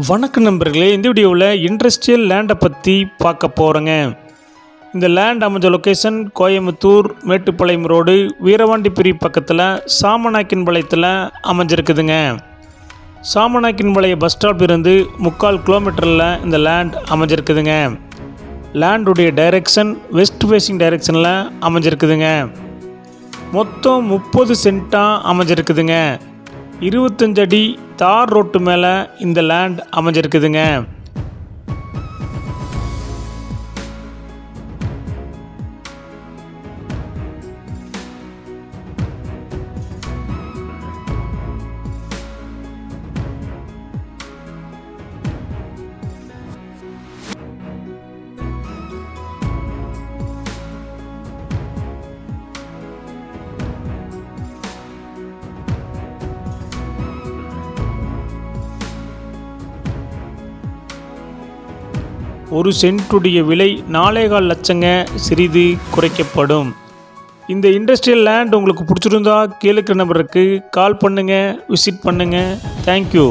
வணக்கம் நண்பர்களே இந்த வீடியோவில் இண்டஸ்ட்ரியல் லேண்டை பற்றி பார்க்க போகிறோங்க இந்த லேண்ட் அமைஞ்ச லொக்கேஷன் கோயம்புத்தூர் மேட்டுப்பாளையம் ரோடு வீரவாண்டிப்பிரி பக்கத்தில் சாமநாக்கின்பாளையத்தில் அமைஞ்சிருக்குதுங்க. சாமநாக்கின்பாளையம் பஸ் ஸ்டாப் இருந்து முக்கால் கிலோமீட்டரில் இந்த லேண்ட் அமைஞ்சிருக்குதுங்க. லேண்டுடைய டைரெக்ஷன் வெஸ்ட் ஃபேஸிங் டைரெக்ஷனில் அமைஞ்சிருக்குதுங்க. மொத்தம் முப்பது சென்ட்டாக அமைஞ்சிருக்குதுங்க. இருபத்தஞ்சு அடி தார் ரோட்டு மேலே இந்த லேண்ட் அமைஞ்சிருக்குதுங்க. ஒரு சென்ட்டுடைய விலை நாலேகால் லட்சங்க சிறிது குறைக்கப்படும். இந்த இண்டஸ்ட்ரியல் லேண்ட் உங்களுக்கு பிடிச்சிருந்தா கீழே இருக்கிற நம்பருக்கு கால் பண்ணுங்கள் விசிட் பண்ணுங்கள் தேங்க்யூ